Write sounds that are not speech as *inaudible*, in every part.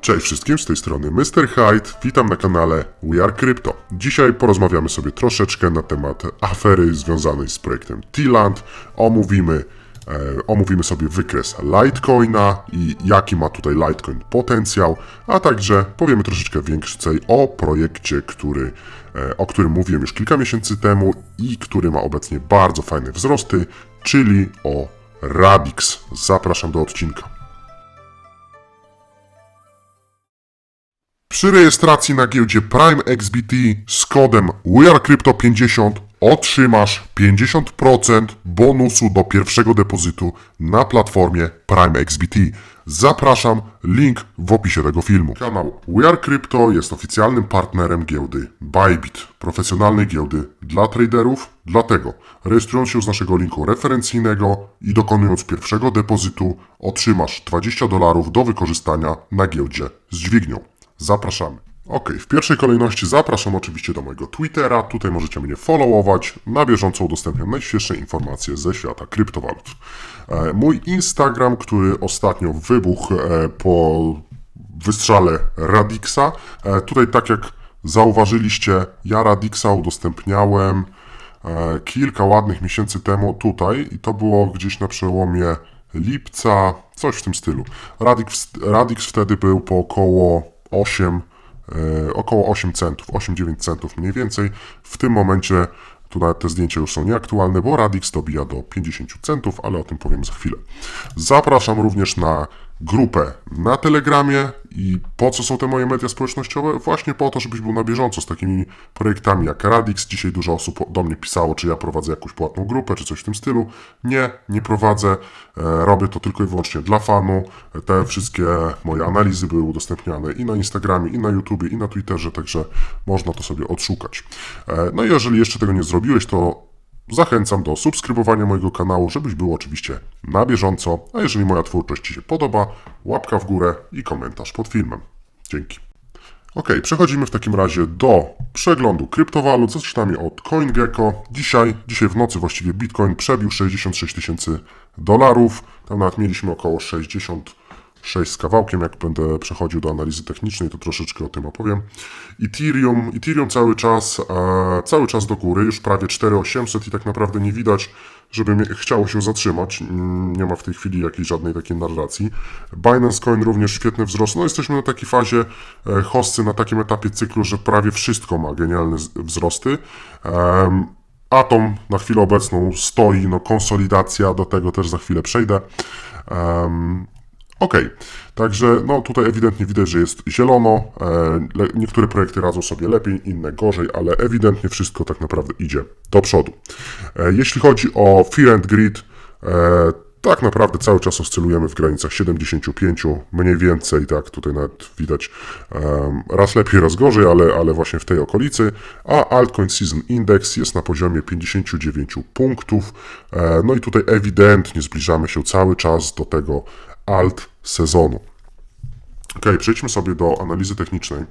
Cześć wszystkim, z tej strony Mr. Hyde, witam na kanale We Are Crypto. Dzisiaj porozmawiamy sobie troszeczkę na temat afery związanej z projektem T-Land. Omówimy, e, omówimy sobie wykres Litecoina i jaki ma tutaj Litecoin potencjał, a także powiemy troszeczkę więcej o projekcie, który, e, o którym mówiłem już kilka miesięcy temu i który ma obecnie bardzo fajne wzrosty, czyli o Radix. Zapraszam do odcinka. Przy rejestracji na giełdzie Prime XBT z kodem WeAreCrypto50 otrzymasz 50% bonusu do pierwszego depozytu na platformie Prime XBT. Zapraszam, link w opisie tego filmu. Kanał WeAreCrypto jest oficjalnym partnerem giełdy Bybit, profesjonalnej giełdy dla traderów. Dlatego rejestrując się z naszego linku referencyjnego i dokonując pierwszego depozytu otrzymasz 20 dolarów do wykorzystania na giełdzie z dźwignią. Zapraszamy. Ok, w pierwszej kolejności zapraszam oczywiście do mojego Twittera. Tutaj możecie mnie followować. Na bieżąco udostępniam najświeższe informacje ze świata kryptowalut. E, Mój Instagram, który ostatnio wybuchł e, po wystrzale Radixa. E, Tutaj, tak jak zauważyliście, ja Radixa udostępniałem kilka ładnych miesięcy temu tutaj i to było gdzieś na przełomie lipca, coś w tym stylu. Radix, Radix wtedy był po około 8, e, około 8 centów, 8-9 centów mniej więcej. W tym momencie tu nawet te zdjęcia już są nieaktualne, bo Radix dobija do 50 centów, ale o tym powiem za chwilę. Zapraszam również na grupę na Telegramie i po co są te moje media społecznościowe? Właśnie po to, żebyś był na bieżąco z takimi projektami jak Radix. Dzisiaj dużo osób do mnie pisało, czy ja prowadzę jakąś płatną grupę, czy coś w tym stylu. Nie, nie prowadzę. E, Robię to tylko i wyłącznie dla fanu. Te wszystkie moje analizy były udostępniane i na Instagramie, i na YouTubie, i na Twitterze, także można to sobie odszukać. E, No i jeżeli jeszcze tego nie zrobiłeś, to Zachęcam do subskrybowania mojego kanału, żebyś był oczywiście na bieżąco, a jeżeli moja twórczość Ci się podoba, łapka w górę i komentarz pod filmem. Dzięki. Ok, przechodzimy w takim razie do przeglądu kryptowalut. Zaczynamy od CoinGecko. Dzisiaj, dzisiaj w nocy właściwie Bitcoin przebił 66 tysięcy dolarów. Tam nawet mieliśmy około 66 z kawałkiem. Jak będę przechodził do analizy technicznej, to troszeczkę o tym opowiem. Ethereum, Ethereum cały czas, e, cały czas do góry, już prawie 4800 i tak naprawdę nie widać, żeby chciało się zatrzymać. Mm, Nie ma w tej chwili jakiejś żadnej takiej narracji. Binance Coin również świetny wzrost. No jesteśmy na takiej fazie e, hosty, na takim etapie cyklu, że prawie wszystko ma genialne wzrosty. Atom na chwilę obecną stoi, no konsolidacja, do tego też za chwilę przejdę. Em, Okej, także no tutaj ewidentnie widać, że jest zielono. E, niektóre projekty radzą sobie lepiej, inne gorzej, ale ewidentnie wszystko tak naprawdę idzie do przodu. E, jeśli chodzi o Fear and Greed, e, tak naprawdę cały czas oscylujemy w granicach 75, mniej więcej, tak, tutaj nawet widać raz lepiej, raz gorzej, ale, ale właśnie w tej okolicy, a Altcoin Season Index jest na poziomie 59 punktów, no i tutaj ewidentnie zbliżamy się cały czas do tego alt sezonu. Ok, przejdźmy sobie do analizy technicznej.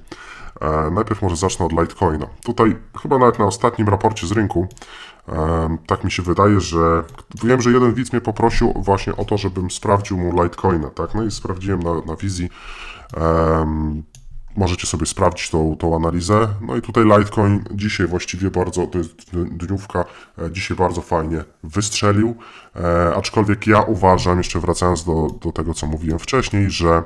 E, najpierw może zacznę od Litecoina. Tutaj chyba nawet na ostatnim raporcie z rynku, e, tak mi się wydaje, że wiem, że jeden widz mnie poprosił właśnie o to, żebym sprawdził mu Litecoina, tak? No i sprawdziłem na, na wizji. Em, Możecie sobie sprawdzić tą, tą analizę. No i tutaj Litecoin dzisiaj właściwie bardzo, to jest dniówka, e, dzisiaj bardzo fajnie wystrzelił. E, aczkolwiek ja uważam, jeszcze wracając do, do tego, co mówiłem wcześniej, że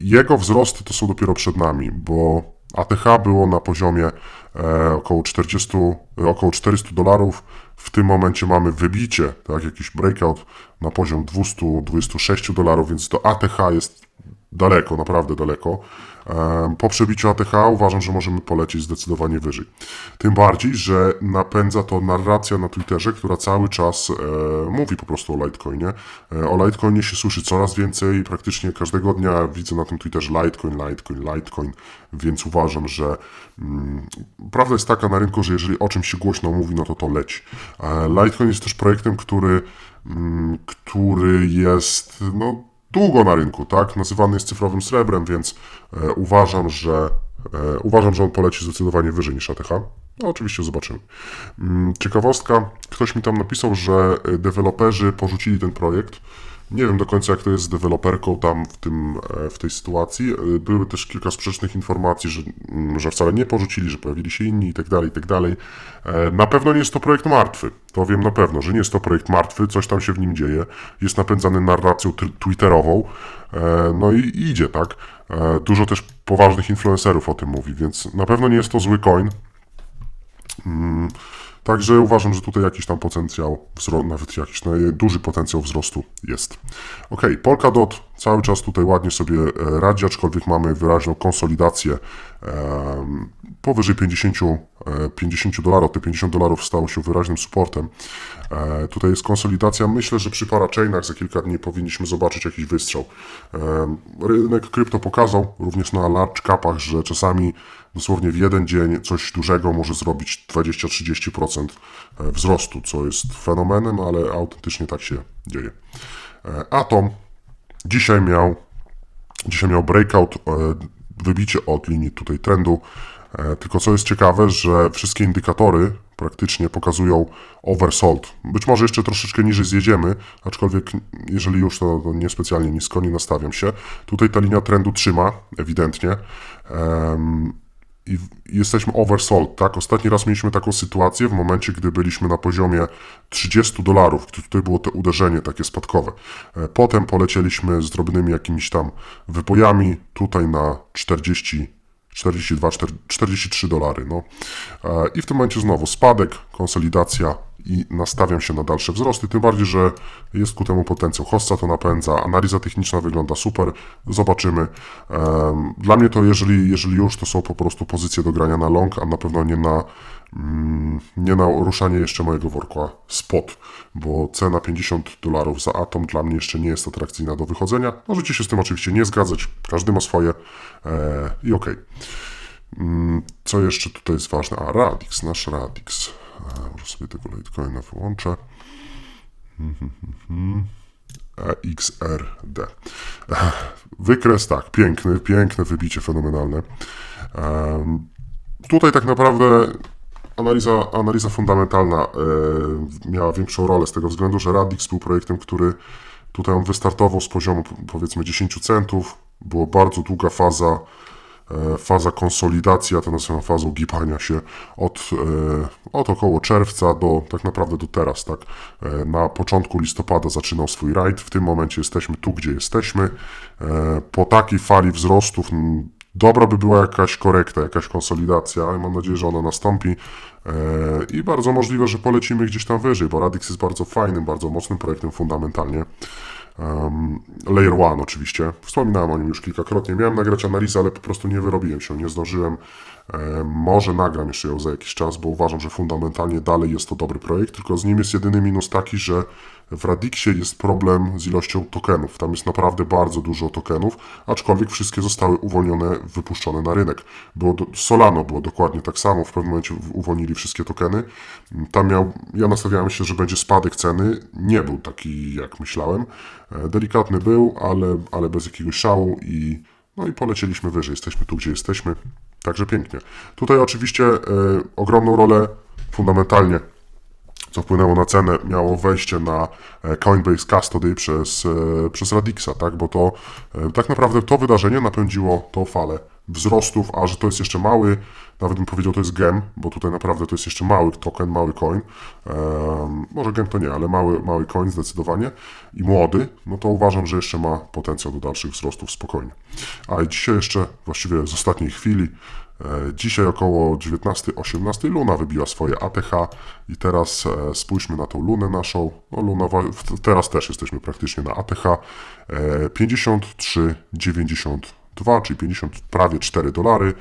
jego wzrosty to są dopiero przed nami, bo ATH było na poziomie e, około 40, e, około 400 dolarów. W tym momencie mamy wybicie, tak, jakiś breakout na poziom 226 dolarów, więc do ATH jest daleko, naprawdę daleko. Po przebiciu ATH uważam, że możemy polecieć zdecydowanie wyżej. Tym bardziej, że napędza to narracja na Twitterze, która cały czas e, mówi po prostu o Litecoinie. E, o Litecoinie się słyszy coraz więcej, praktycznie każdego dnia widzę na tym Twitterze Litecoin, Litecoin, Litecoin, więc uważam, że mm, prawda jest taka na rynku, że jeżeli o czymś się głośno mówi, no to to leci. E, Litecoin jest też projektem, który, mm, który jest, no długo na rynku, tak? Nazywany jest cyfrowym srebrem, więc e, uważam, że e, uważam, że on poleci zdecydowanie wyżej niż ATH. No oczywiście zobaczymy. Mm, Ciekawostka, ktoś mi tam napisał, że e, deweloperzy porzucili ten projekt. Nie wiem do końca, jak to jest z deweloperką tam w, tym, e, w tej sytuacji. E, Były też kilka sprzecznych informacji, że, mm, że wcale nie porzucili, że pojawili się inni i tak dalej, i tak dalej. E, Na pewno nie jest to projekt martwy. To wiem na pewno, że nie jest to projekt martwy, coś tam się w nim dzieje. Jest napędzany narracją twitterową. No i idzie, tak? Dużo też poważnych influencerów o tym mówi, więc na pewno nie jest to zły coin. Także uważam, że tutaj jakiś tam potencjał nawet jakiś no, duży potencjał wzrostu jest. Ok, Polkadot cały czas tutaj ładnie sobie e, radzi, aczkolwiek mamy wyraźną konsolidację em, powyżej 50, e, 50 dolarów. Te 50 dolarów stało się wyraźnym supportem. E, tutaj jest konsolidacja. Myślę, że przy parachainach za kilka dni powinniśmy zobaczyć jakiś wystrzał. Rynek krypto pokazał również na large capach, że czasami dosłownie w jeden dzień coś dużego może zrobić 20-30% wzrostu, co jest fenomenem, ale autentycznie tak się dzieje. E, Atom dzisiaj miał, dzisiaj miał breakout, e, wybicie od linii tutaj trendu, E, tylko co jest ciekawe, że wszystkie indykatory praktycznie pokazują oversold. Być może jeszcze troszeczkę niżej zjedziemy, aczkolwiek jeżeli już to, to niespecjalnie nisko, nie nastawiam się. Tutaj ta linia trendu trzyma, ewidentnie. Em, i jesteśmy oversold, tak? Ostatni raz mieliśmy taką sytuację w momencie, gdy byliśmy na poziomie 30 dolarów, gdy tutaj było to uderzenie takie spadkowe. E, Potem polecieliśmy z drobnymi jakimiś tam wypojami tutaj na 40 42, 4 43 dolary. No. E, I w tym momencie znowu spadek, konsolidacja i nastawiam się na dalsze wzrosty, tym bardziej, że jest ku temu potencjał. Hossa to napędza, analiza techniczna wygląda super, zobaczymy. Dla mnie to jeżeli, jeżeli już, to są po prostu pozycje do grania na long, a na pewno nie na, mm, nie na ruszanie jeszcze mojego worka spot, bo cena 50 dolarów za atom dla mnie jeszcze nie jest atrakcyjna do wychodzenia. Możecie się z tym oczywiście nie zgadzać, każdy ma swoje e, i okej. Mm, Co jeszcze tutaj jest ważne? A, Radix, nasz Radix. Może sobie tego Litecoina wyłączę. *laughs* E, EXRD. Wykres, tak, piękny, piękne wybicie, fenomenalne. Tutaj tak naprawdę analiza, analiza fundamentalna e, miała większą rolę z tego względu, że Radix był projektem, który tutaj on wystartował z poziomu powiedzmy 10 centów. Była bardzo długa faza, faza konsolidacji, ja to nazywam fazą się od, e, od około czerwca do tak naprawdę do teraz, tak. E, Na początku listopada zaczynał swój rajd, w tym momencie jesteśmy tu, gdzie jesteśmy. E, Po takiej fali wzrostów m, dobra by była jakaś korekta, jakaś konsolidacja, ale mam nadzieję, że ona nastąpi e, i bardzo możliwe, że polecimy gdzieś tam wyżej, bo Radix jest bardzo fajnym, bardzo mocnym projektem fundamentalnie. Um, Layer One oczywiście. Wspominałem o nim już kilkakrotnie. Miałem nagrać analizę, ale po prostu nie wyrobiłem się, nie zdążyłem. E, może nagram jeszcze ją za jakiś czas, bo uważam, że fundamentalnie dalej jest to dobry projekt, tylko z nim jest jedyny minus taki, że w Radixie jest problem z ilością tokenów. Tam jest naprawdę bardzo dużo tokenów, aczkolwiek wszystkie zostały uwolnione, wypuszczone na rynek. Było do, Solano było dokładnie tak samo, w pewnym momencie uwolnili wszystkie tokeny. Tam miał, ja nastawiałem się, że będzie spadek ceny. Nie był taki, jak myślałem. E, Delikatny był, ale, ale bez jakiegoś szału i no i polecieliśmy wyżej. Jesteśmy tu, gdzie jesteśmy. Także pięknie. Tutaj oczywiście e, ogromną rolę fundamentalnie co wpłynęło na cenę, miało wejście na e, Coinbase Custody przez, e, przez Radixa, tak? Bo to e, tak naprawdę to wydarzenie napędziło tą falę wzrostów, a że to jest jeszcze mały, nawet bym powiedział, to jest gem, bo tutaj naprawdę to jest jeszcze mały token, mały coin. Może gem to nie, ale mały, mały coin zdecydowanie i młody, no to uważam, że jeszcze ma potencjał do dalszych wzrostów spokojnie. A i dzisiaj jeszcze, właściwie z ostatniej chwili, Dzisiaj około 19-18 Luna wybiła swoje ATH i teraz e, spójrzmy na tą Lunę naszą. No Luna, teraz też jesteśmy praktycznie na ATH. E, 53,92, czyli 50, prawie 4 dolary.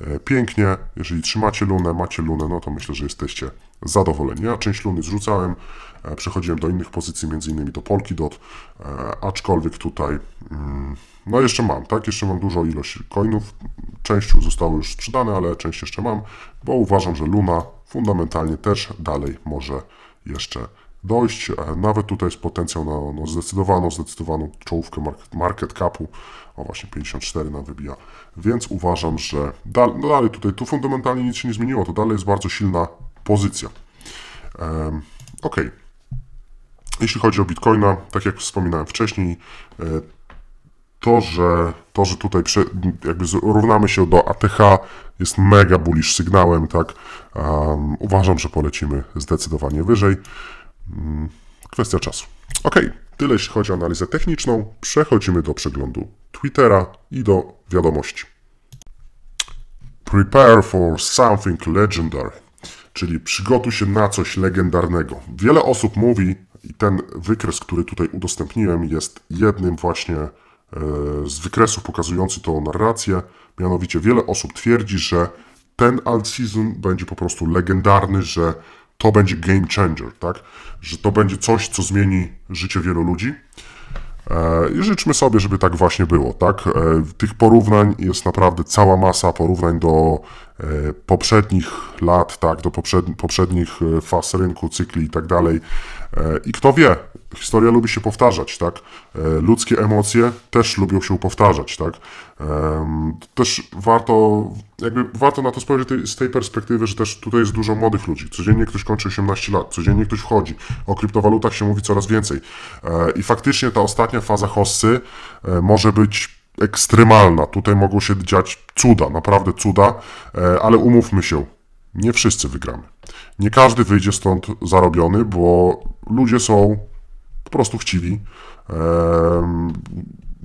E, Pięknie, jeżeli trzymacie Lunę, macie Lunę, no to myślę, że jesteście zadowoleni. Ja część Luny zrzucałem, e, przechodziłem do innych pozycji, między innymi do Polkidot, e, aczkolwiek tutaj mm, no jeszcze mam, tak? Jeszcze mam dużą ilość coinów. Część zostało już sprzedane, ale część jeszcze mam, bo uważam, że Luna fundamentalnie też dalej może jeszcze dojść. E, Nawet tutaj jest potencjał na no, zdecydowaną, zdecydowaną czołówkę market, market capu. O właśnie 54 nam wybija. Więc uważam, że dal, no dalej tutaj tu fundamentalnie nic się nie zmieniło. To dalej jest bardzo silna pozycja. Okej. Jeśli chodzi o Bitcoina, tak jak wspominałem wcześniej, e, to, że, to, że tutaj prze, jakby równamy się do ATH jest mega bullish sygnałem, tak? Um, uważam, że polecimy zdecydowanie wyżej. Mm, Kwestia czasu. Ok, tyle jeśli chodzi o analizę techniczną. Przechodzimy do przeglądu Twittera i do wiadomości. Prepare for something legendary, czyli przygotuj się na coś legendarnego. Wiele osób mówi, i ten wykres, który tutaj udostępniłem, jest jednym właśnie z wykresów pokazujący tą narrację. Mianowicie wiele osób twierdzi, że ten alt season będzie po prostu legendarny, że to będzie game changer, tak? Że to będzie coś, co zmieni życie wielu ludzi. E, I życzmy sobie, żeby tak właśnie było, tak? E, Tych porównań jest naprawdę cała masa porównań do e, poprzednich lat, tak? Do poprzedni, poprzednich faz rynku, cykli i tak dalej. I kto wie, historia lubi się powtarzać, tak? E, Ludzkie emocje też lubią się powtarzać, tak? Em, Też warto, jakby warto na to spojrzeć z tej perspektywy, że też tutaj jest dużo młodych ludzi. Codziennie ktoś kończy 18 lat, codziennie ktoś wchodzi. O kryptowalutach się mówi coraz więcej. E, I faktycznie ta ostatnia faza hossy e, może być ekstremalna. Tutaj mogą się dziać cuda, naprawdę cuda, e, ale umówmy się, nie wszyscy wygramy. Nie każdy wyjdzie stąd zarobiony, bo ludzie są po prostu chciwi.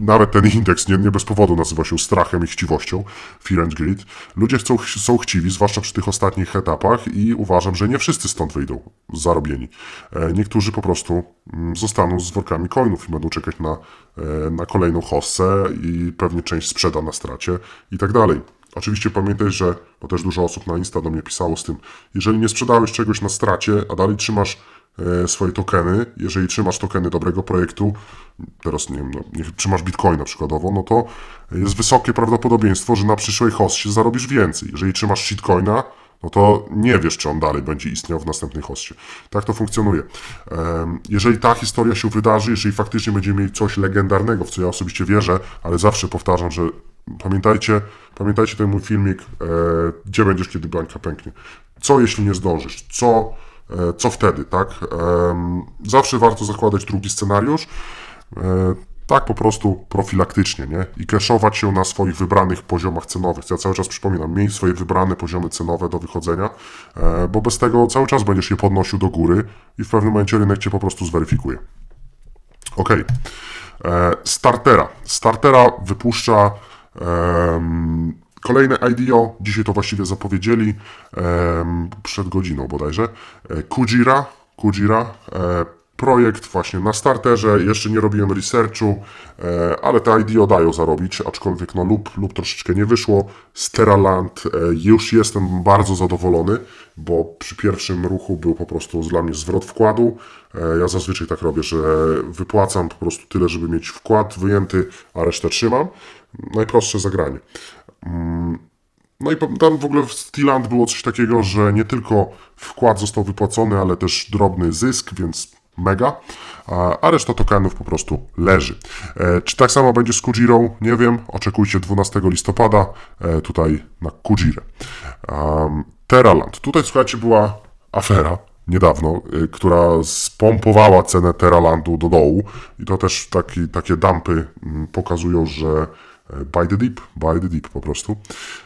Nawet ten indeks nie, nie bez powodu nazywa się strachem i chciwością, Fear and Greed. Ludzie chcą, są chciwi, zwłaszcza przy tych ostatnich etapach i uważam, że nie wszyscy stąd wyjdą zarobieni. E, Niektórzy po prostu mm, zostaną z workami coinów i będą czekać na, e, na kolejną hossę i pewnie część sprzeda na stracie i tak dalej. Oczywiście pamiętaj, że, bo też dużo osób na Insta do mnie pisało z tym, jeżeli nie sprzedałeś czegoś na stracie, a dalej trzymasz swoje tokeny, jeżeli trzymasz tokeny dobrego projektu, teraz nie wiem, no, trzymasz bitcoina przykładowo, no to jest wysokie prawdopodobieństwo, że na przyszłej hossie zarobisz więcej. Jeżeli trzymasz shitcoina, no to nie wiesz, czy on dalej będzie istniał w następnej hostie. Tak to funkcjonuje. Jeżeli ta historia się wydarzy, jeżeli faktycznie będziemy mieli coś legendarnego, w co ja osobiście wierzę, ale zawsze powtarzam, że pamiętajcie, pamiętajcie ten mój filmik, e, gdzie będziesz, kiedy bańka pęknie. Co jeśli nie zdążysz? Co, e, co wtedy, tak? Zawsze warto zakładać drugi scenariusz. E, tak po prostu profilaktycznie, nie? I cashować się na swoich wybranych poziomach cenowych. Ja cały czas przypominam, miej swoje wybrane poziomy cenowe do wychodzenia, e, bo bez tego cały czas będziesz je podnosił do góry i w pewnym momencie rynek cię po prostu zweryfikuje. Ok. E, Startera. Startera wypuszcza kolejne IDO. Dzisiaj to właściwie zapowiedzieli przed godziną bodajże. E, Kujira. Kujira. E, projekt właśnie na starterze. Jeszcze nie robiłem researchu, e, ale te IDO dają zarobić, aczkolwiek no lub, lub troszeczkę nie wyszło. Steraland. Już jestem bardzo zadowolony, bo przy pierwszym ruchu był po prostu dla mnie zwrot wkładu. Ja zazwyczaj tak robię, że wypłacam po prostu tyle, żeby mieć wkład wyjęty, a resztę trzymam. Najprostsze zagranie. No i tam w ogóle w Steeland było coś takiego, że nie tylko wkład został wypłacony, ale też drobny zysk, więc mega, a, reszta tokenów po prostu leży. E, czy tak samo będzie z Kujirą? Nie wiem. Oczekujcie 12 listopada e, tutaj na Kujirę. Terraland. Tutaj słuchajcie, była afera niedawno, y, która spompowała cenę Terralandu do dołu i to też taki, takie dumpy mm, pokazują, że buy the dip, buy the dip po prostu.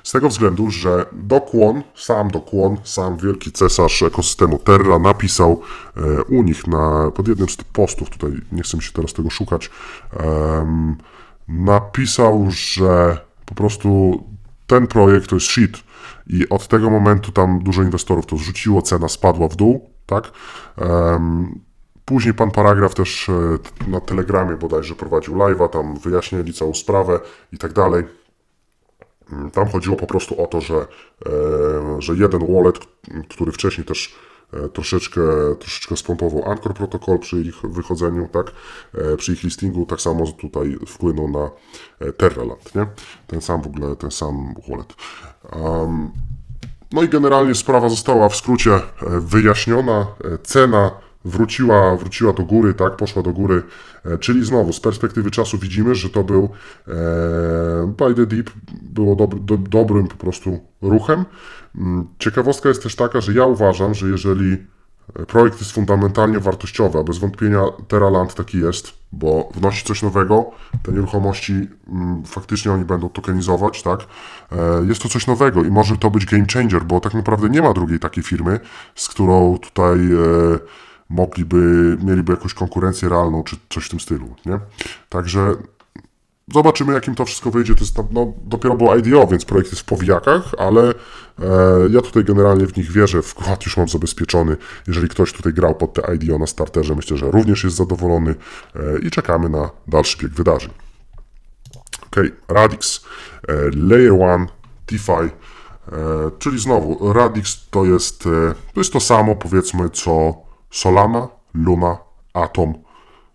Z tego względu, że Dokłon, sam Dokłon, sam wielki cesarz ekosystemu Terra napisał e, u nich na, pod jednym z tych postów, tutaj nie chcę mi się teraz tego szukać, napisał, że po prostu ten projekt to jest shit i od tego momentu tam dużo inwestorów to zrzuciło, cena spadła w dół, tak? Później pan paragraf też e, na Telegramie bodajże prowadził live'a, tam wyjaśnili całą sprawę i tak dalej. Mm, Tam chodziło po prostu o to, że, e, że jeden wallet, który wcześniej też e, troszeczkę, troszeczkę spompował Anchor Protocol przy ich wychodzeniu, tak, przy ich listingu, tak samo tutaj wpłynął na Terraland, nie? Ten sam w ogóle, ten sam wallet. Um, no i generalnie sprawa została w skrócie wyjaśniona. Cena wróciła, wróciła do góry, tak, poszła do góry. E, Czyli znowu z perspektywy czasu widzimy, że to był e, Buy the Deep, było do, dobrym po prostu ruchem. Mm, Ciekawostka jest też taka, że ja uważam, że jeżeli Projekt jest fundamentalnie wartościowy, a bez wątpienia Terraland taki jest, bo wnosi coś nowego. Te nieruchomości mm, faktycznie oni będą tokenizować, tak? E, Jest to coś nowego i może to być game changer, bo tak naprawdę nie ma drugiej takiej firmy, z którą tutaj e, mogliby, mieliby jakąś konkurencję realną, czy coś w tym stylu, nie? Także Zobaczymy, jakim to wszystko wyjdzie. To jest no, dopiero było IDO, więc projekt jest w powijakach, ale e, ja tutaj generalnie w nich wierzę. Wkład już mam zabezpieczony. Jeżeli ktoś tutaj grał pod te IDO na starterze, myślę, że również jest zadowolony e, i czekamy na dalszy bieg wydarzeń. Ok, Radix, e, Layer 1, DeFi, e, czyli znowu Radix to jest, e, to jest to samo powiedzmy co Solana, Luna, Atom,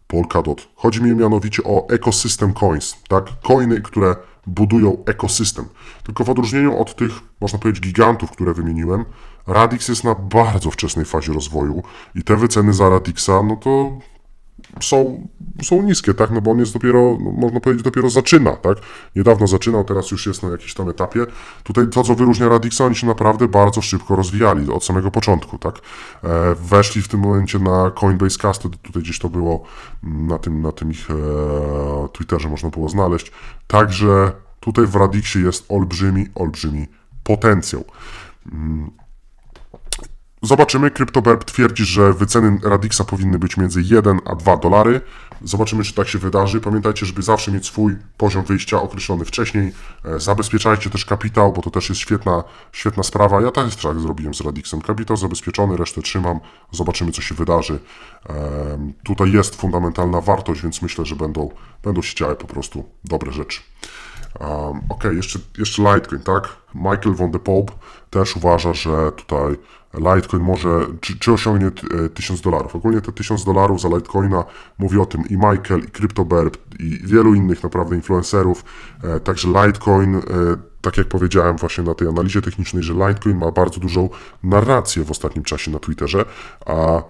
Polkadot. Chodzi mi mianowicie o ekosystem coins, tak? Coiny, które budują ekosystem. Tylko w odróżnieniu od tych, można powiedzieć, gigantów, które wymieniłem, Radix jest na bardzo wczesnej fazie rozwoju i te wyceny za Radixa, no to są, są niskie, tak? No bo on jest dopiero, no można powiedzieć, dopiero zaczyna, tak? Niedawno zaczynał, teraz już jest na jakimś tam etapie. Tutaj to, co wyróżnia Radixa, oni się naprawdę bardzo szybko rozwijali, od samego początku, tak? E, weszli w tym momencie na Coinbase Cast, tutaj gdzieś to było mm, na tym, na tym ich e, Twitterze można było znaleźć. Także tutaj w Radixie jest olbrzymi, olbrzymi potencjał. Zobaczymy. CryptoBerb twierdzi, że wyceny Radixa powinny być między 1 a 2 dolary. Zobaczymy, czy tak się wydarzy. Pamiętajcie, żeby zawsze mieć swój poziom wyjścia określony wcześniej. E, Zabezpieczajcie też kapitał, bo to też jest świetna, świetna sprawa. Ja tak tak zrobiłem z Radixem. Kapitał zabezpieczony, resztę trzymam. Zobaczymy, co się wydarzy. Em, Tutaj jest fundamentalna wartość, więc myślę, że będą, będą się działy po prostu dobre rzeczy. Um, ok, jeszcze, jeszcze Litecoin, tak? Michael von de Pope też uważa, że tutaj Litecoin może, czy, czy osiągnie t- e, 1000 dolarów. Ogólnie te 1000 dolarów za Litecoina mówi o tym i Michael, i CryptoBerb, i wielu innych naprawdę influencerów. E, także Litecoin, e, tak jak powiedziałem właśnie na tej analizie technicznej, że Litecoin ma bardzo dużą narrację w ostatnim czasie na Twitterze, a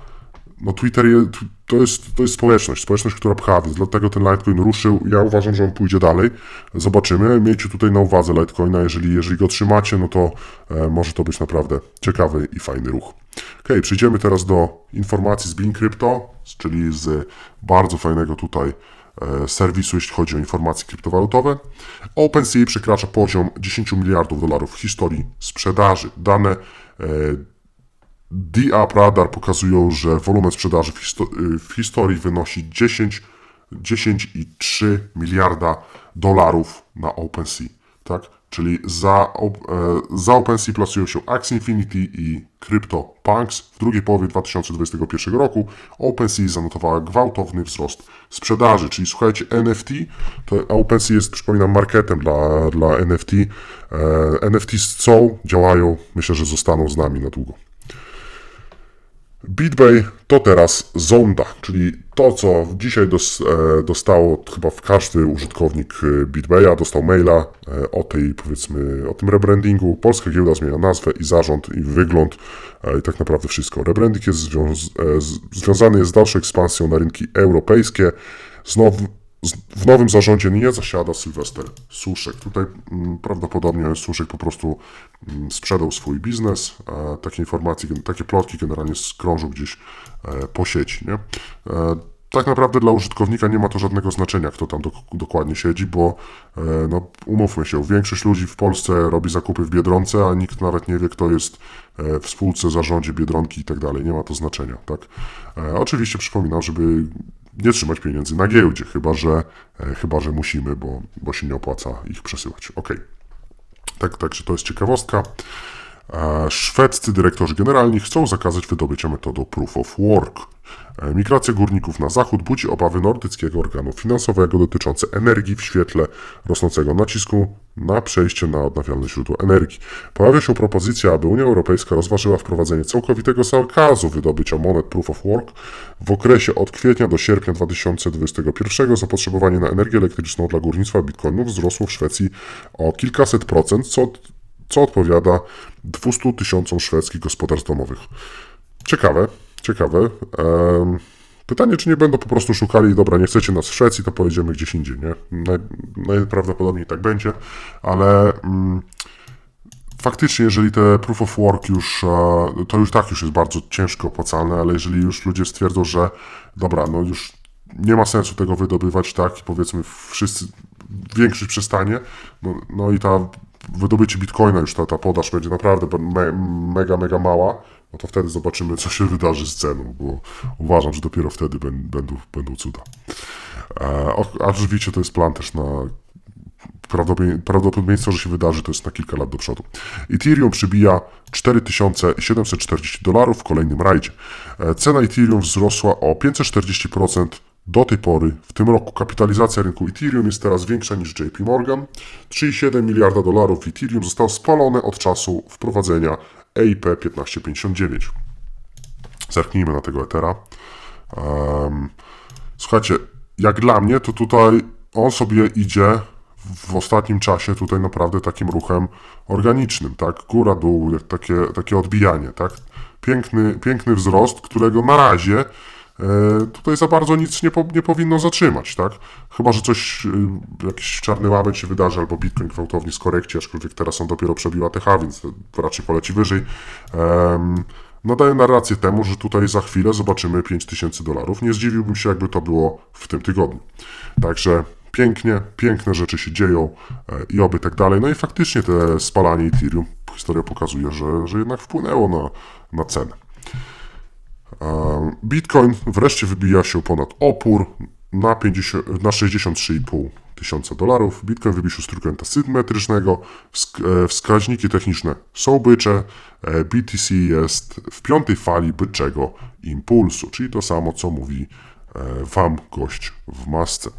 no Twitter je, to, jest, to jest społeczność, społeczność, która pcha, więc dlatego ten Litecoin ruszył. Ja uważam, że on pójdzie dalej. Zobaczymy. Miejcie tutaj na uwadze Litecoina. Jeżeli, jeżeli go trzymacie, no to e, może to być naprawdę ciekawy i fajny ruch. Ok, przejdziemy teraz do informacji z Bean Crypto, czyli z bardzo fajnego tutaj e, serwisu, jeśli chodzi o informacje kryptowalutowe. OpenSea przekracza poziom 10 miliardów dolarów w historii sprzedaży. Dane e, D-App Radar pokazują, że wolumen sprzedaży w, y, w historii wynosi 10, 10,3 miliarda dolarów na OpenSea, tak? Czyli za, e, za OpenSea plasują się Axie Infinity i CryptoPunks. W drugiej połowie 2021 roku OpenSea zanotowała gwałtowny wzrost sprzedaży, czyli słuchajcie, NFT, to OpenSea jest, przypominam, marketem dla, dla NFT. E, NFT są, działają, myślę, że zostaną z nami na długo. BitBay to teraz zonda, czyli to, co dzisiaj e, dostało chyba w każdy użytkownik e, BitBaya, dostał maila e, o tej, powiedzmy, o tym rebrandingu. Polska giełda zmienia nazwę i zarząd i wygląd i tak naprawdę wszystko. Rebranding jest związany jest z dalszą ekspansją na rynki europejskie. Z- w nowym zarządzie nie zasiada Sylwester Suszek. Tutaj mm, prawdopodobnie Suszek po prostu mm, sprzedał swój biznes. Takie informacje, takie plotki generalnie krążą gdzieś e, po sieci. Nie? E, tak naprawdę dla użytkownika nie ma to żadnego znaczenia, kto tam dok- dokładnie siedzi, bo e, no, umówmy się, większość ludzi w Polsce robi zakupy w Biedronce, a nikt nawet nie wie, kto jest w spółce, zarządzie Biedronki i tak dalej. Nie ma to znaczenia. Tak? Oczywiście przypominam, żeby nie trzymać pieniędzy na giełdzie, chyba że, e, chyba, że musimy, bo, bo się nie opłaca ich przesyłać. Ok. Tak, także to jest ciekawostka. Szwedzcy dyrektorzy generalni chcą zakazać wydobycia metodą Proof of Work. E, Migracja górników na zachód budzi obawy nordyckiego organu finansowego dotyczące energii w świetle rosnącego nacisku na przejście na odnawialne źródła energii. Pojawia się propozycja, aby Unia Europejska rozważyła wprowadzenie całkowitego zakazu wydobycia monet Proof of Work w okresie od kwietnia do sierpnia 2021. Zapotrzebowanie na energię elektryczną dla górnictwa bitcoinów wzrosło w Szwecji o kilkaset procent, co co odpowiada 200 tysiącom szwedzkich gospodarstw domowych. Ciekawe, ciekawe. Pytanie, czy nie będą po prostu szukali, dobra, nie chcecie nas w Szwecji, to pojedziemy gdzieś indziej, nie? Naj, najprawdopodobniej tak będzie, ale mm, faktycznie, jeżeli te proof of work już, e, to już tak już jest bardzo ciężko opłacalne, ale jeżeli już ludzie stwierdzą, że dobra, no już nie ma sensu tego wydobywać, tak, i powiedzmy wszyscy, większość przestanie, no, no i ta wydobycie bitcoina już, ta, ta podaż będzie naprawdę me, mega, mega mała, no to wtedy zobaczymy, co się wydarzy z ceną, bo uważam, że dopiero wtedy będą, będą, cuda. E, o- a oczywiście to jest plan też na prawdopodobie- prawdopodobieństwo, że się wydarzy, to jest na kilka lat do przodu. Ethereum przybija 4740 dolarów w kolejnym rajdzie. E, Cena Ethereum wzrosła o 540% do tej pory. W tym roku kapitalizacja rynku Ethereum jest teraz większa niż JP Morgan. 3,7 miliarda dolarów Ethereum zostało spalone od czasu wprowadzenia EIP 1559. Zerknijmy na tego Ethera. Em, słuchajcie, jak dla mnie, to tutaj on sobie idzie w ostatnim czasie tutaj naprawdę takim ruchem organicznym, tak? Góra, dół, takie, takie odbijanie, tak? Piękny, piękny wzrost, którego na razie tutaj za bardzo nic nie, po, nie powinno zatrzymać, tak? Chyba, że coś, e, jakiś czarny łabędź się wydarzy, albo Bitcoin gwałtownie skorekcie, aczkolwiek teraz on dopiero przebiła TH, więc raczej poleci wyżej. Em, nadaje narrację temu, że tutaj za chwilę zobaczymy 5000 dolarów. Nie zdziwiłbym się, jakby to było w tym tygodniu. Także pięknie, piękne rzeczy się dzieją e, i oby tak dalej. No i faktycznie te spalanie Ethereum, historia pokazuje, że, że jednak wpłynęło na, na cenę. Bitcoin wreszcie wybija się ponad opór na, 50, na 63,5 tysiąca dolarów. Bitcoin wybił się z trójkąta symetrycznego. E, Wskaźniki techniczne są bycze. E, BTC jest w piątej fali byczego impulsu, czyli to samo, co mówi e, Wam gość w masce.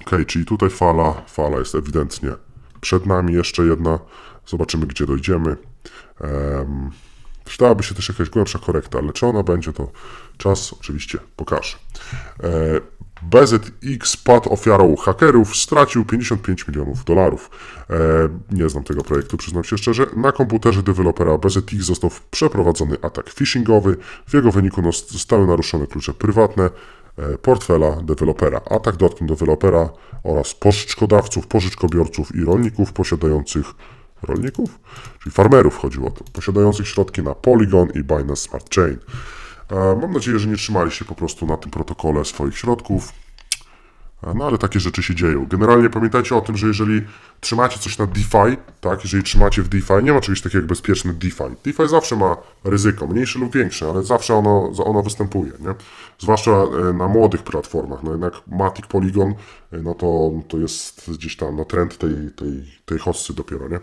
Ok, czyli tutaj fala, fala jest ewidentnie przed nami. Jeszcze jedna. Zobaczymy, gdzie dojdziemy. Em, Przydałaby się też jakaś głębsza korekta, ale czy ona będzie, to czas oczywiście pokaże. E, BZX padł ofiarą hakerów, stracił 55 milionów dolarów. E, nie znam tego projektu, przyznam się szczerze. Na komputerze dewelopera BZX został przeprowadzony atak phishingowy. W jego wyniku no, zostały naruszone klucze prywatne e, portfela dewelopera. Atak dotknął dewelopera oraz pożyczkodawców, pożyczkobiorców i rolników posiadających rolników, czyli farmerów chodziło o to, posiadających środki na Polygon i Binance Smart Chain. E, Mam nadzieję, że nie trzymali się po prostu na tym protokole swoich środków. No ale takie rzeczy się dzieją. Generalnie pamiętajcie o tym, że jeżeli trzymacie coś na DeFi, tak, jeżeli trzymacie w DeFi, nie ma czegoś takiego jak bezpieczny DeFi. DeFi zawsze ma ryzyko, mniejsze lub większe, ale zawsze ono, ono występuje, nie? Zwłaszcza e, na młodych platformach, no jednak Matic Polygon, e, no to, to jest gdzieś tam no, trend tej, tej, tej hossy dopiero, nie?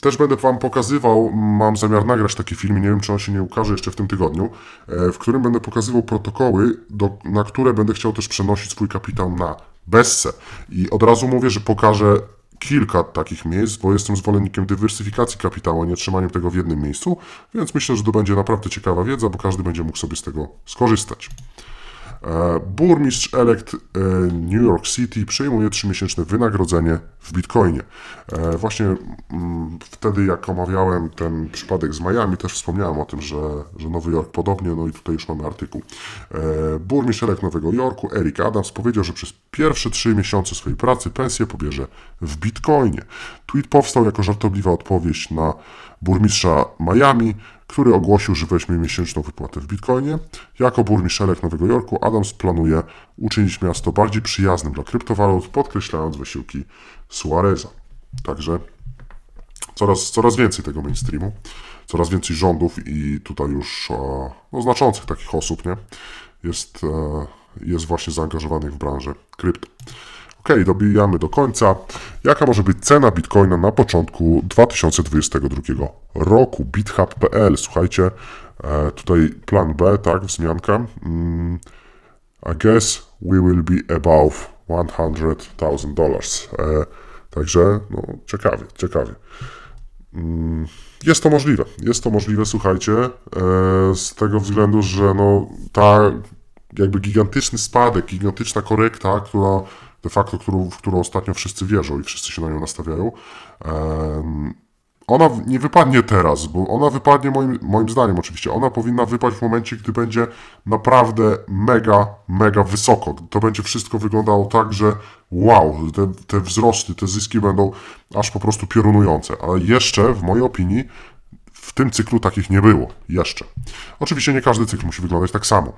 Też będę Wam pokazywał, mam zamiar nagrać taki film, nie wiem czy on się nie ukaże jeszcze w tym tygodniu, e, w którym będę pokazywał protokoły, do, na które będę chciał też przenosić swój kapitał na Besse. I od razu mówię, że pokażę kilka takich miejsc, bo jestem zwolennikiem dywersyfikacji kapitału, a nie trzymaniem tego w jednym miejscu, więc myślę, że to będzie naprawdę ciekawa wiedza, bo każdy będzie mógł sobie z tego skorzystać. E, Burmistrz elekt e, New York City przejmuje trzymiesięczne wynagrodzenie w bitcoinie. E, Właśnie mm, wtedy, jak omawiałem ten przypadek z Miami, też wspomniałem o tym, że, że Nowy Jork podobnie, no i tutaj już mamy artykuł. Burmistrz elekt Nowego Jorku, Eric Adams, powiedział, że przez pierwsze trzy miesiące swojej pracy pensję pobierze w bitcoinie. Tweet powstał jako żartobliwa odpowiedź na burmistrza Miami, który ogłosił, że weźmie miesięczną wypłatę w bitcoinie. Jako burmistrz elekt Nowego Jorku Adams planuje uczynić miasto bardziej przyjaznym dla kryptowalut, podkreślając wysiłki Suareza. Także coraz, coraz więcej tego mainstreamu, coraz więcej rządów i tutaj już e, no, znaczących takich osób nie? Jest, e, jest właśnie zaangażowanych w branżę krypto. Ok, dobijamy do końca. Jaka może być cena Bitcoina na początku 2022 roku? BitHub.pl, słuchajcie, e, tutaj plan B, tak, wzmianka. Mm, I guess we will be above 100,000 dollars. E, Także, no, ciekawie, ciekawie. Mm, Jest to możliwe, jest to możliwe, słuchajcie, e, z tego względu, że no, ta jakby gigantyczny spadek, gigantyczna korekta, która de facto, którą, w którą ostatnio wszyscy wierzą i wszyscy się na nią nastawiają, ona nie wypadnie teraz, bo ona wypadnie moim, moim zdaniem oczywiście, ona powinna wypaść w momencie, gdy będzie naprawdę mega, mega wysoko. To będzie wszystko wyglądało tak, że wow, te, te wzrosty, te zyski będą aż po prostu piorunujące. Ale jeszcze, w mojej opinii, w tym cyklu takich nie było. Jeszcze. Oczywiście nie każdy cykl musi wyglądać tak samo.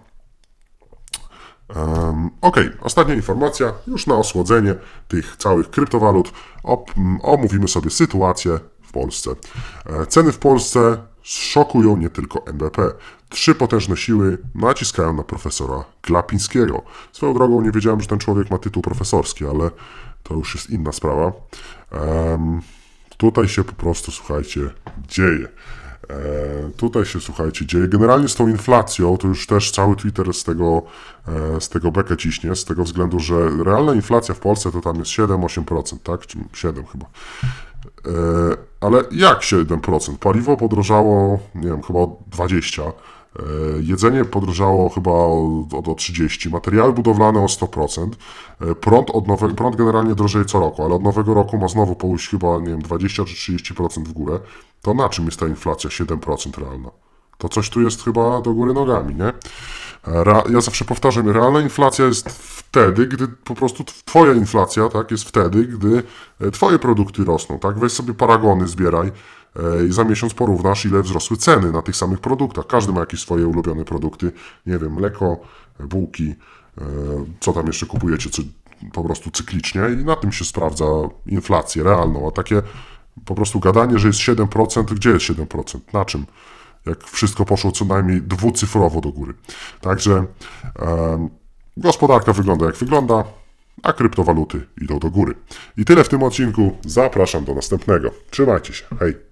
Um, ok, ostatnia informacja, już na osłodzenie tych całych kryptowalut. Omówimy sobie sytuację w Polsce. E, Ceny w Polsce szokują nie tylko NBP. Trzy potężne siły naciskają na profesora Glapińskiego. Swoją drogą nie wiedziałem, że ten człowiek ma tytuł profesorski, ale to już jest inna sprawa. Em, tutaj się po prostu, słuchajcie, dzieje. E, tutaj się, słuchajcie, dzieje. Generalnie z tą inflacją, to już też cały Twitter z tego, e, z tego bekę ciśnie, z tego względu, że realna inflacja w Polsce to tam jest 7-8%, tak? Czy 7 chyba. E, ale jak 7%? Paliwo podrożało, nie wiem, chyba o 20%. E, Jedzenie podrożało chyba o, o, o 30, materiały budowlane o 100%, e, prąd, od nowe, prąd generalnie drożeje co roku, ale od nowego roku ma znowu pójść chyba, nie wiem, 20 czy 30% w górę. To na czym jest ta inflacja 7% realna? To coś tu jest chyba do góry nogami, nie? Re, ja zawsze powtarzam, realna inflacja jest wtedy, gdy po prostu twoja inflacja, tak, jest wtedy, gdy e, twoje produkty rosną, tak? Weź sobie paragony, zbieraj e, i za miesiąc porównasz, ile wzrosły ceny na tych samych produktach. Każdy ma jakieś swoje ulubione produkty, nie wiem, mleko, e, bułki, e, co tam jeszcze kupujecie, co po prostu cyklicznie i na tym się sprawdza inflację realną, a takie po prostu gadanie, że jest 7%, gdzie jest 7%? Na czym? Jak wszystko poszło co najmniej dwucyfrowo do góry. Także em, gospodarka wygląda jak wygląda, a kryptowaluty idą do góry. I tyle w tym odcinku. Zapraszam do następnego. Trzymajcie się. Hej!